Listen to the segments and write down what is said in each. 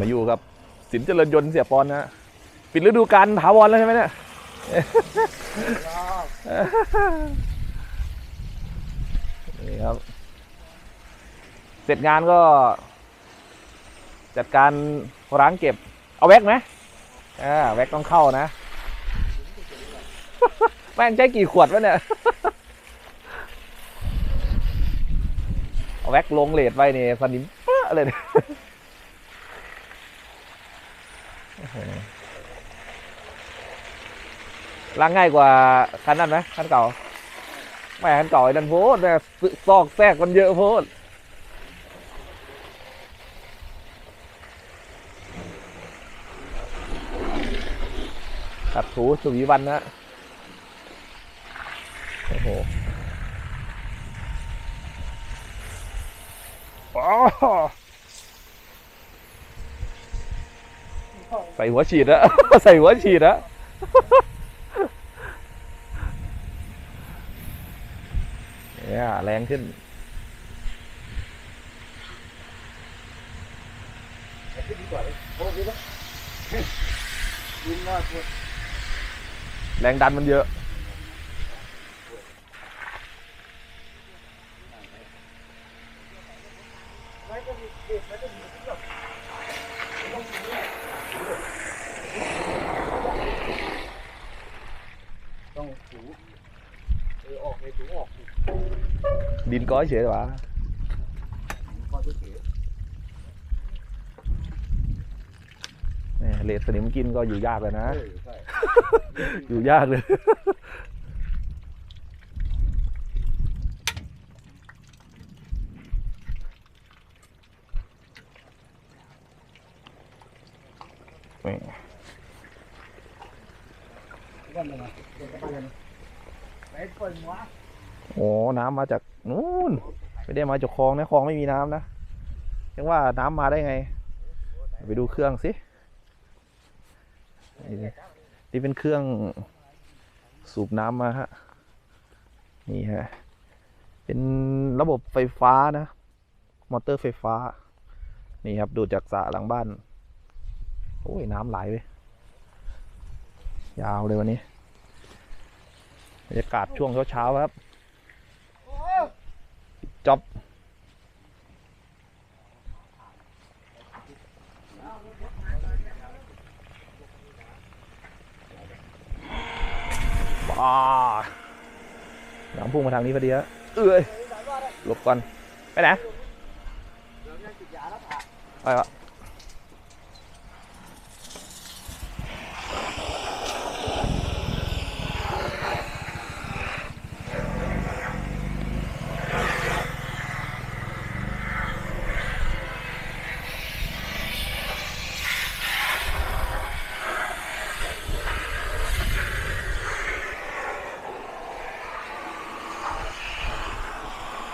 มาอยู่กับ สินเจริญยนต์เสียปอนนะฮะปิดฤดูกาลถาวรแล้วใช่ไหมเนี่ยนี่ครับ เสร็จงานก็ จัดการร้างเก็บ เอาแว็กไหมอ่าแว็กต้องเข้านะ แม่งใช้กี่ขวดวะเนี่ย เอาแว็กลงเลดไว้นี่ยสนิมเป๊ะเลยเนี่ยโอ้โห ล้างง่ายกว่าคันนั้นไหมคันเก่าไม่คันเก่าไอ้นั่นโพดแม่ซอกแทรกมันเยอะโพดตัดถูสุวิวันนะโอ้โหอ๋อใส่หัวฉีดอะใส่หัวฉีดอะ เนี่ยแรงขึ้น แรงดันมันเยอะ ต้อง ดินก้อยเฉยวะข้อเนี่ยเลดสนิมกินก็อยู่ยากเลยนะ อยู่ยากเลยก็เลยนะเดี๋ยวจะไปเลยนะไปเปิดหัวโอ้ น้ำมาจาก นู่นไม่ได้มาจากคลองนะคลองไม่มีน้ำนะยังว่าน้ำมาได้ไง ไปดูเครื่องสินี่เป็นเครื่องสูบน้ำมาฮะนี่ฮะเป็นระบบไฟฟ้านะ มอเตอร์ไฟฟ้า นี่ครับดูดจากสระหลังบ้านโอ้ยน้ำไหลไปยาวเลยวันนี้บรรยากาศช่วงเช้าๆครับ จ็อบบ้าน้ำพุ่งมาทางนี้พอดีฮะเอ้ยหลบก่อน ไปไหนไปวะ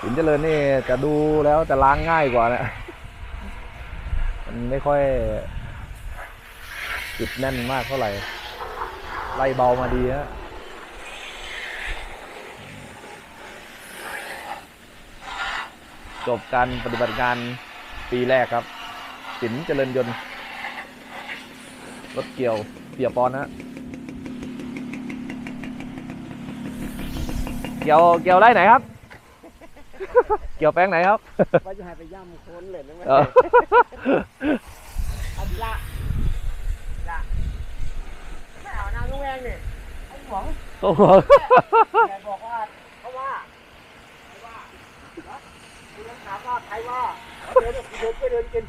สินเจริญนี่จะดูแล้วจะล้างง่ายกว่านะมันไม่ค่อยจุดแน่นมากเท่าไหร่ ไล่เบามาดีฮะจบการปฏิบัติงานปีแรกครับสินเจริญยนต์รถเกี่ยวเปียปอนนะเกี่ยวเกี่ยวไร่ไหนครับ เกี่ยวแป้งไหนครับว่าจะให้ไปย่ำโคนเลยนะไหมเออเอาละละไม่เอานางลุงแวงนี่ไอ้หวังโอ้โหแกบอกว่าเขาว่าใครว่าฮะคุณต้องถามว่าใครว่าเขาเดินเดินไปเดินกิน